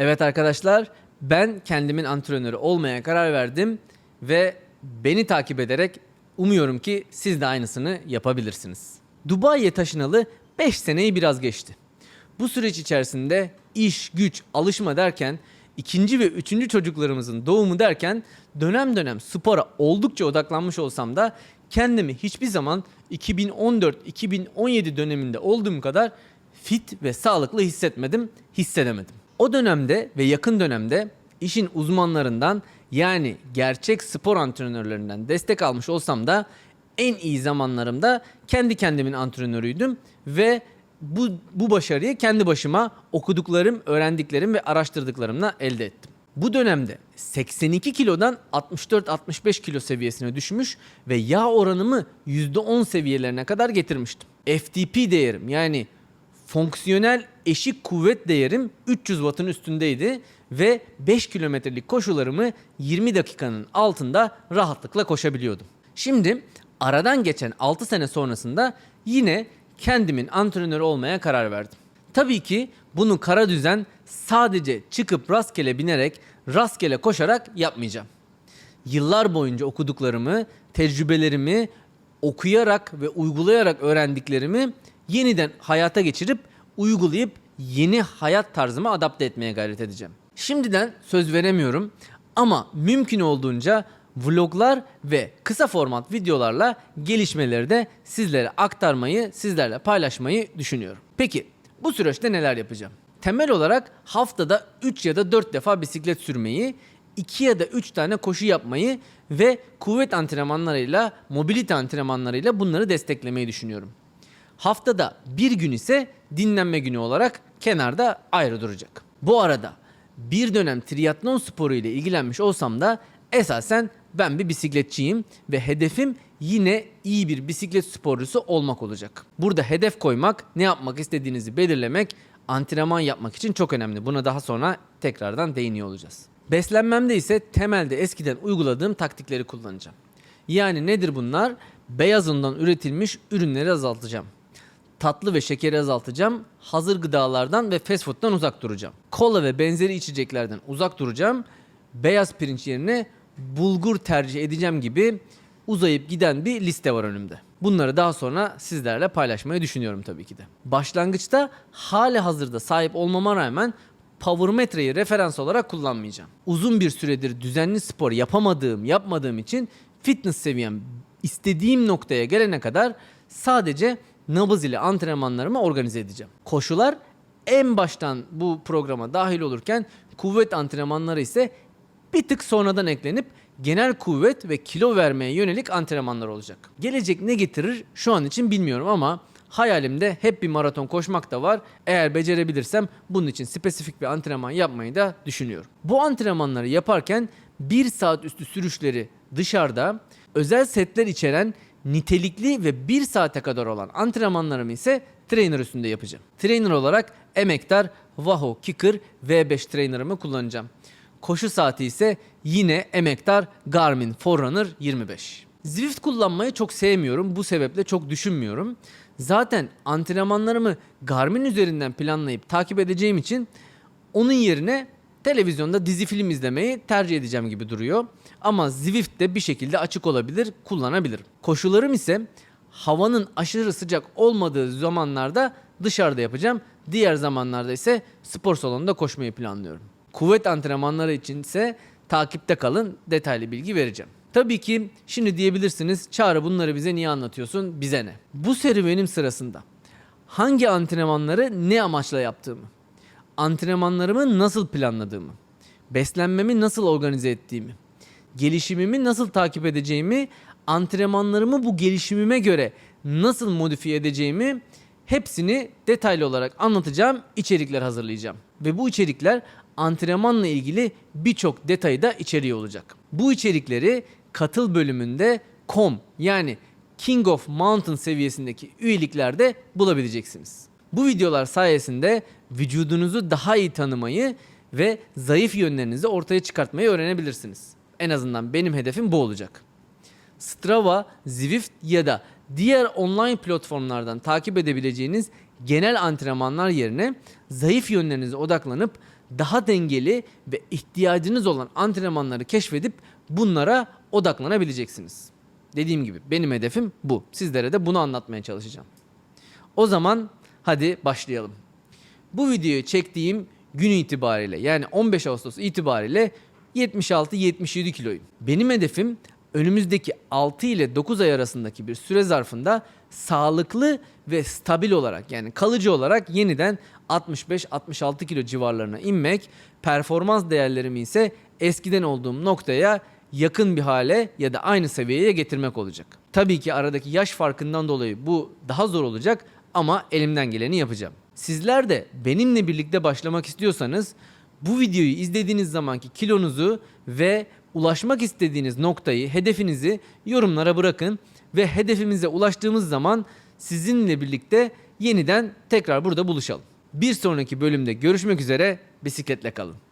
Evet arkadaşlar, ben kendimin antrenörü olmaya karar verdim ve beni takip ederek umuyorum ki siz de aynısını yapabilirsiniz. Dubai'ye taşınalı 5 seneyi biraz geçti. Bu süreç içerisinde iş, güç, alışma derken ikinci ve üçüncü çocuklarımızın doğumu derken dönem dönem spora oldukça odaklanmış olsam da kendimi hiçbir zaman 2014-2017 döneminde olduğum kadar fit ve sağlıklı hissetmedim, hissedemedim. O dönemde ve yakın dönemde işin uzmanlarından yani gerçek spor antrenörlerinden destek almış olsam da en iyi zamanlarımda kendi kendimin antrenörüydüm ve bu, bu başarıyı kendi başıma okuduklarım, öğrendiklerim ve araştırdıklarımla elde ettim. Bu dönemde 82 kilodan 64-65 kilo seviyesine düşmüş ve yağ oranımı %10 seviyelerine kadar getirmiştim. FTP değerim yani fonksiyonel eşik kuvvet değerim 300 wattın üstündeydi ve 5 kilometrelik koşularımı 20 dakikanın altında rahatlıkla koşabiliyordum. Şimdi aradan geçen 6 sene sonrasında yine kendimin antrenörü olmaya karar verdim. Tabii ki bunu kara düzen sadece çıkıp rastgele binerek, rastgele koşarak yapmayacağım. Yıllar boyunca okuduklarımı, tecrübelerimi okuyarak ve uygulayarak öğrendiklerimi yeniden hayata geçirip uygulayıp yeni hayat tarzıma adapte etmeye gayret edeceğim. Şimdiden söz veremiyorum ama mümkün olduğunca vloglar ve kısa format videolarla gelişmeleri de sizlere aktarmayı, sizlerle paylaşmayı düşünüyorum. Peki bu süreçte neler yapacağım? Temel olarak haftada 3 ya da 4 defa bisiklet sürmeyi, 2 ya da 3 tane koşu yapmayı ve kuvvet antrenmanlarıyla, mobilite antrenmanlarıyla bunları desteklemeyi düşünüyorum. Haftada bir gün ise dinlenme günü olarak kenarda ayrı duracak. Bu arada bir dönem triatlon sporu ile ilgilenmiş olsam da esasen ben bir bisikletçiyim ve hedefim yine iyi bir bisiklet sporcusu olmak olacak. Burada hedef koymak, ne yapmak istediğinizi belirlemek, antrenman yapmak için çok önemli. Buna daha sonra tekrardan değiniyor olacağız. Beslenmemde ise temelde eskiden uyguladığım taktikleri kullanacağım. Yani nedir bunlar? Beyaz undan üretilmiş ürünleri azaltacağım. Tatlı ve şekeri azaltacağım. Hazır gıdalardan ve fast food'dan uzak duracağım. Kola ve benzeri içeceklerden uzak duracağım. Beyaz pirinç yerine bulgur tercih edeceğim gibi uzayıp giden bir liste var önümde. Bunları daha sonra sizlerle paylaşmayı düşünüyorum tabii ki de. Başlangıçta hali hazırda sahip olmama rağmen Powermetre'yi referans olarak kullanmayacağım. Uzun bir süredir düzenli spor yapamadığım, yapmadığım için fitness seviyem istediğim noktaya gelene kadar sadece nabız ile antrenmanlarımı organize edeceğim. Koşular en baştan bu programa dahil olurken kuvvet antrenmanları ise bir tık sonradan eklenip genel kuvvet ve kilo vermeye yönelik antrenmanlar olacak. Gelecek ne getirir şu an için bilmiyorum ama hayalimde hep bir maraton koşmak da var. Eğer becerebilirsem bunun için spesifik bir antrenman yapmayı da düşünüyorum. Bu antrenmanları yaparken 1 saat üstü sürüşleri dışarıda özel setler içeren nitelikli ve 1 saate kadar olan antrenmanlarımı ise trainer üstünde yapacağım. Trainer olarak Emektar Vaho Kicker V5 trainer'ımı kullanacağım. Koşu saati ise yine emektar Garmin Forerunner 25. Zwift kullanmayı çok sevmiyorum. Bu sebeple çok düşünmüyorum. Zaten antrenmanlarımı Garmin üzerinden planlayıp takip edeceğim için onun yerine televizyonda dizi film izlemeyi tercih edeceğim gibi duruyor. Ama Zwift de bir şekilde açık olabilir, kullanabilirim. Koşularım ise havanın aşırı sıcak olmadığı zamanlarda dışarıda yapacağım. Diğer zamanlarda ise spor salonunda koşmayı planlıyorum. Kuvvet antrenmanları için ise takipte kalın detaylı bilgi vereceğim. Tabii ki şimdi diyebilirsiniz Çağrı bunları bize niye anlatıyorsun bize ne? Bu serüvenim sırasında hangi antrenmanları ne amaçla yaptığımı, antrenmanlarımı nasıl planladığımı, beslenmemi nasıl organize ettiğimi, gelişimimi nasıl takip edeceğimi, antrenmanlarımı bu gelişimime göre nasıl modifiye edeceğimi hepsini detaylı olarak anlatacağım içerikler hazırlayacağım. Ve bu içerikler antrenmanla ilgili birçok detayı da içeriyor olacak. Bu içerikleri katıl bölümünde com yani King of Mountain seviyesindeki üyeliklerde bulabileceksiniz. Bu videolar sayesinde vücudunuzu daha iyi tanımayı ve zayıf yönlerinizi ortaya çıkartmayı öğrenebilirsiniz. En azından benim hedefim bu olacak. Strava, Zwift ya da diğer online platformlardan takip edebileceğiniz genel antrenmanlar yerine zayıf yönlerinize odaklanıp daha dengeli ve ihtiyacınız olan antrenmanları keşfedip bunlara odaklanabileceksiniz. Dediğim gibi benim hedefim bu. Sizlere de bunu anlatmaya çalışacağım. O zaman hadi başlayalım. Bu videoyu çektiğim gün itibariyle yani 15 Ağustos itibariyle 76-77 kiloyum. Benim hedefim önümüzdeki 6 ile 9 ay arasındaki bir süre zarfında sağlıklı ve stabil olarak yani kalıcı olarak yeniden 65-66 kilo civarlarına inmek, performans değerlerimi ise eskiden olduğum noktaya yakın bir hale ya da aynı seviyeye getirmek olacak. Tabii ki aradaki yaş farkından dolayı bu daha zor olacak ama elimden geleni yapacağım. Sizler de benimle birlikte başlamak istiyorsanız bu videoyu izlediğiniz zamanki kilonuzu ve ulaşmak istediğiniz noktayı, hedefinizi yorumlara bırakın ve hedefimize ulaştığımız zaman sizinle birlikte yeniden tekrar burada buluşalım. Bir sonraki bölümde görüşmek üzere. Bisikletle kalın.